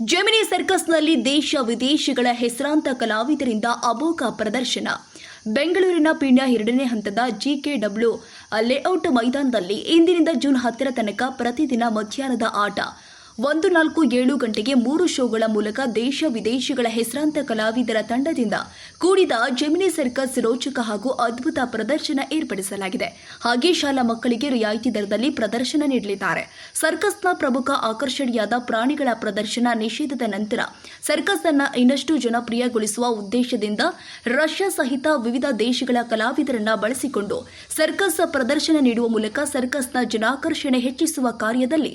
Gemini ಸರ್ಕಸ್ನಲ್ಲಿ ದೇಶ ವಿದೇಶಗಳ ಹೆಸರಾಂತ ಕಲಾವಿದರಿಂದ ಅಮೋಘ ಪ್ರದರ್ಶನ. ಬೆಂಗಳೂರಿನ ಪೀಣ್ಯ ಎರಡನೇ ಹಂತದ ಜಿಕೆಡಬ್ಲ್ಯೂ ಲೇಔಟ್ ಮೈದಾನದಲ್ಲಿ ಇಂದಿನಿಂದ ಜೂನ್ ಹತ್ತರ ತನಕ ಪ್ರತಿದಿನ ಮಧ್ಯಾಹ್ನದ ಆಟ. ಒಂದು ನಾಲ್ಕು ಏಳು ಗಂಟೆಗೆ ಮೂರು ಶೋಗಳ ಮೂಲಕ ದೇಶ ವಿದೇಶಗಳ ಹೆಸರಾಂತ ಕಲಾವಿದರ ತಂಡದಿಂದ ಕೂಡಿದ ಜೆಮಿನಿ ಸರ್ಕಸ್ ರೋಚಕ ಹಾಗೂ ಅದ್ಭುತ ಪ್ರದರ್ಶನ ಏರ್ಪಡಿಸಲಾಗಿದೆ. ಹಾಗೆ ಶಾಲಾ ಮಕ್ಕಳಿಗೆ ರಿಯಾಯಿತಿ ದರದಲ್ಲಿ ಪ್ರದರ್ಶನ ನೀಡಲಿದ್ದಾರೆ. ಸರ್ಕಸ್ನ ಪ್ರಮುಖ ಆಕರ್ಷಣೆಯಾದ ಪ್ರಾಣಿಗಳ ಪ್ರದರ್ಶನ ನಿಷೇಧದ ನಂತರ ಸರ್ಕಸ್ ಅನ್ನು ಇನ್ನಷ್ಟು ಜನಪ್ರಿಯಗೊಳಿಸುವ ಉದ್ದೇಶದಿಂದ ರಷ್ಯಾ ಸಹಿತ ವಿವಿಧ ದೇಶಗಳ ಕಲಾವಿದರನ್ನ ಬಳಸಿಕೊಂಡು ಸರ್ಕಸ್ ಪ್ರದರ್ಶನ ನೀಡುವ ಮೂಲಕ ಸರ್ಕಸ್ನ ಜನಾಕರ್ಷಣೆ ಹೆಚ್ಚಿಸುವ ಕಾರ್ಯದಲ್ಲಿ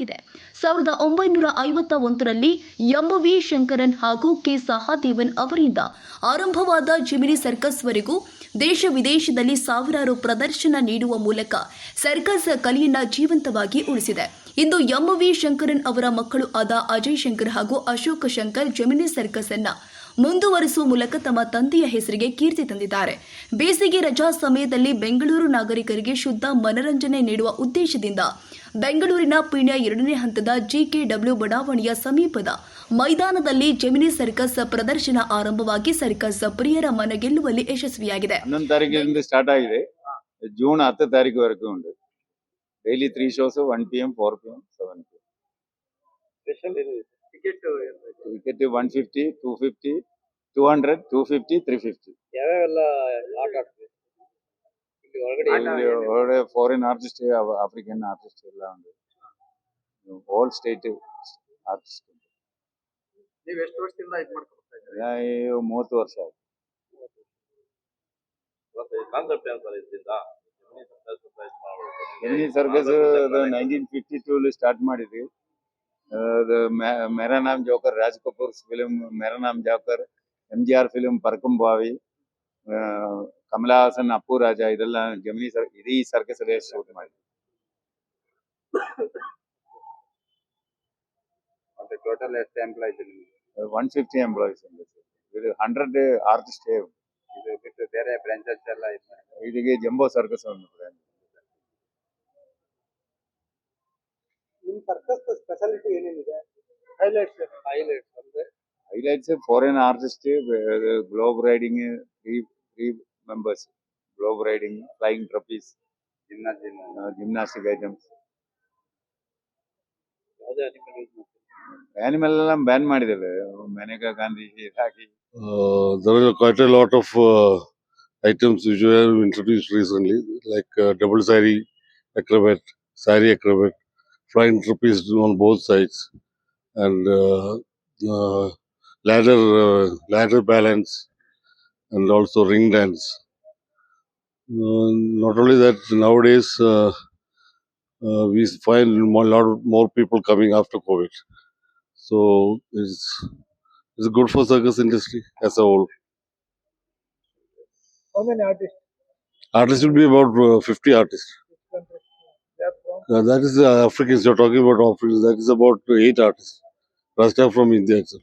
ಇದೆ. ಸಾವಿರದ ಒಂಬೈನೂರ ಐವತ್ತ ಒಂದರಲ್ಲಿ ವಿ ಶಂಕರನ್ ಹಾಗೂ ಕೆ ಸಹಾದೇವನ್ ಅವರಿಂದ ಆರಂಭವಾದ ಜಿಮಿನಿ ಸರ್ಕಸ್ವರೆಗೂ ದೇಶ ವಿದೇಶದಲ್ಲಿ ಸಾವಿರಾರು ಪ್ರದರ್ಶನ ನೀಡುವ ಮೂಲಕ ಸರ್ಕಸ್ ಕಲೆಯನ್ನ ಜೀವಂತವಾಗಿ ಉಳಿಸಿದೆ. ಇಂದು ಎಂ ವಿ ಶಂಕರನ್ ಅವರ ಮಕ್ಕಳು ಆದ ಅಜಯ್ ಶಂಕರ್ ಹಾಗೂ ಅಶೋಕ್ ಶಂಕರ್ ಜಮಿನಿ ಸರ್ಕಸ್ ಅನ್ನ ಮುಂದುವರಿಸುವ ಮೂಲಕ ತಮ್ಮ ತಂದೆಯ ಹೆಸರಿಗೆ ಕೀರ್ತಿ ತಂದಿದ್ದಾರೆ. ಬೇಸಿಗೆ ರಜಾ ಸಮಯದಲ್ಲಿ ಬೆಂಗಳೂರು ನಾಗರಿಕರಿಗೆ ಶುದ್ಧ ಮನರಂಜನೆ ನೀಡುವ ಉದ್ದೇಶದಿಂದ ಬೆಂಗಳೂರಿನ ಪೀಣ್ಯ ಎರಡನೇ ಹಂತದ ಜಿಕೆಡಬ್ಲ್ಯೂ ಬಡಾವಣೆಯ ಸಮೀಪದ ಮೈದಾನದಲ್ಲಿ ಜಮಿನಿ ಸರ್ಕಸ್ ಪ್ರದರ್ಶನ ಆರಂಭವಾಗಿ ಸರ್ಕಸ್ ಪ್ರಿಯರ ಮನ ಗೆಲ್ಲುವಲ್ಲಿ ಯಶಸ್ವಿಯಾಗಿದೆ. ಹನ್ನೊಂದು ತಾರೀಕಿನಿಂದ ಸ್ಟಾರ್ಟ್ ಆಗಿದೆ. ಜೂನ್ ಹತ್ತು ತಾರೀಕು ವರೆಗೂ ಉಂಟು daily three shows one P M four P M seven P M ticket ticket one fifty two fifty two hundred two fifty three fifty ಯಾವ್ಯಾವೆಲ್ಲ ಆಟ ಆಡ್ತೀವಿ ಇಲ್ಲಿ ಒಳಗಡೆ ಇಲ್ಲಿ ಒಳ್ಳೆ ಫಾರಿನ್ ಆರ್ಟಿಸ್ಟ್ ಆಫ್ರಿಕನ್ ಆರ್ಟಿಸ್ಟ್ ಎಲ್ಲ ಒಂದು ಹೋಲ್ ಸ್ಟೇಟ್ ಆರ್ಟಿಸ್ಟ್ ನೀವು ಎಷ್ಟು ವರ್ಷದಿಂದ ಇದು ಮಾಡ್ಕೊಳ್ತಾ ಇದ್ದೀರಿ? ಮೂವತ್ತು ವರ್ಷ ಆಯ್ತು. Concept ಎಮಿನಿ circus nineteen fifty two start ಮಾಡಿದ್ವಿ. Mera Naam Joker Raj Kapoor film ಮೆರನಾಮ್ Naam Joker M G R film ಪರ್ಕಂ ಬಾವಿ ಆ, ಕಮಲಾ ಹಾಸನ್ ಅಪ್ಪು ರಾಜ ಇದೆಲ್ಲ ಜಮಿನಿ ಸರ್ ಇಡೀ ಸರ್ಕಸ್ ಶೂಟ್ ಮಾಡಿದ್ವಿ ಮತ್ತೆ ಟೋಟಲ್ ಎಷ್ಟು ಎಂಪ್ಲಾಯ್ ಇದೆ ನಿಮ್ಗೆ ಒನ್ ಫಿಫ್ಟಿ ಎಂಪ್ಲಾಯೀಸ್ ಇದು ಹಂಡ್ರೆಡ್ ಆರ್ಟಿಸ್ಟ್ ಇದು ಬಿಟ್ಟು ಬೇರೆ ಬ್ರಾಂಚಸ್ ಎಲ್ಲ ಇದು ಮಾಡಿ ಇದಕ್ಕೆ ಜಂಬೋ ಸರ್ಕಸ್ ಒಂದು ನಿಮ್ಮ ಸರ್ಕಸ್ ಸ್ಪೆಷಾಲಿಟಿ ಏನೇನಿದೆ highlights highlights foreign artist globe riding three three members globe riding flying trapeze ಜಿಮ್ನಾಜಿಮ್ gymnastic items animal ಎಲ್ಲ ಬ್ಯಾನ್ ಮಾಡಿದ್ದೇವೆ ಮೇನಕಾ ಗಾಂಧಿ ಹಾಕಿ Uh, there are quite a lot of uh, items which were introduced recently, like uh, double sari acrobat, sari acrobat, flying trapeze on both sides, and uh, uh, ladder uh, ladder balance, and also ring dance. Uh, not only that, nowadays uh, uh, we find a lot more people coming after COVID, so it's it's good for circus industry as a whole. How many artists? Artists will be about uh, 50 artists. Uh, that is uh, Africans. You're talking about Africans. That is about eight artists. Rest are from India itself.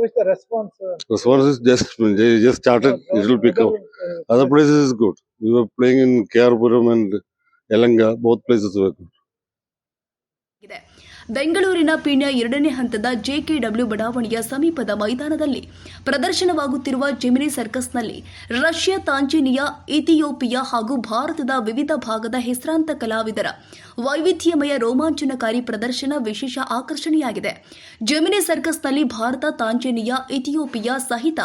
How is the response? Uh, As far as just they just started, it will pick up. uh, Other places is good. We were playing in Kerpuram and Elanga. Both places were good. ಬೆಂಗಳೂರಿನ ಪೀಣ್ಯ ಎರಡನೇ ಹಂತದ ಜೆಕೆಡಬ್ಲ್ಯೂ ಬಡಾವಣೆಯ ಸಮೀಪದ ಮೈದಾನದಲ್ಲಿ ಪ್ರದರ್ಶನವಾಗುತ್ತಿರುವ gemini ಸರ್ಕಸ್ನಲ್ಲಿ Russia Tanzania, Ethiopia ಹಾಗೂ ಭಾರತದ ವಿವಿಧ ಭಾಗದ ಹೆಸರಾಂತ ಕಲಾವಿದರ ವೈವಿಧ್ಯಮಯ ರೋಮಾಂಚನಕಾರಿ ಪ್ರದರ್ಶನ ವಿಶೇಷ ಆಕರ್ಷಣೆಯಾಗಿದೆ. ಜೆಮಿನಿ ಸರ್ಕಸ್ನಲ್ಲಿ ಭಾರತ, ತಾಂಜೇನಿಯಾ, ಇಥಿಯೋಪಿಯಾ ಸಹಿತ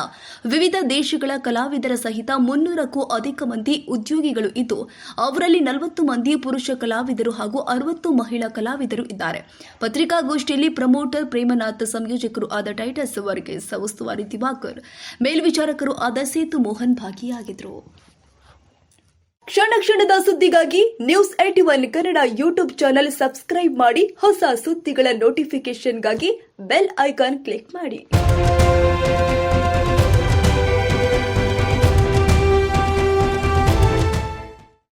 ವಿವಿಧ ದೇಶಗಳ ಕಲಾವಿದರ ಸಹಿತ ಮುನ್ನೂರಕ್ಕೂ ಅಧಿಕ ಮಂದಿ ಉದ್ಯೋಗಿಗಳು ಇದ್ದು, ಅವರಲ್ಲಿ ನಲವತ್ತು ಮಂದಿ ಪುರುಷ ಕಲಾವಿದರು ಹಾಗೂ ಅರವತ್ತು ಮಹಿಳಾ ಕಲಾವಿದರು ಇದ್ದಾರೆ. ಪತ್ರಿಕಾಗೋಷ್ಠಿಯಲ್ಲಿ ಪ್ರಮೋಟರ್ ಪ್ರೇಮನಾಥ್ ಸಂಯೋಜಕರು ಆದ ಟೈಟಸ್ ವರ್ಗೀಸ್ ಉಸ್ತುವಾರಿ ದಿವಾಕರ್ ಮೇಲ್ವಿಚಾರಕರು ಆದ ಸೇತು ಮೋಹನ್ ಭಾಗಿಯಾಗಿದ್ದರು ಕ್ಷಣ ಕ್ಷಣದ ಸುದ್ದಿಗಾಗಿ news A T one Kannada YouTube channel subscribe ಮಾಡಿ ಹೊಸ ಸುದ್ದಿಗಳ ನೋಟಿಫಿಕೇಶನ್ಗಾಗಿ ಬೆಲ್ ಐಕಾನ್ ಕ್ಲಿಕ್ ಮಾಡಿ.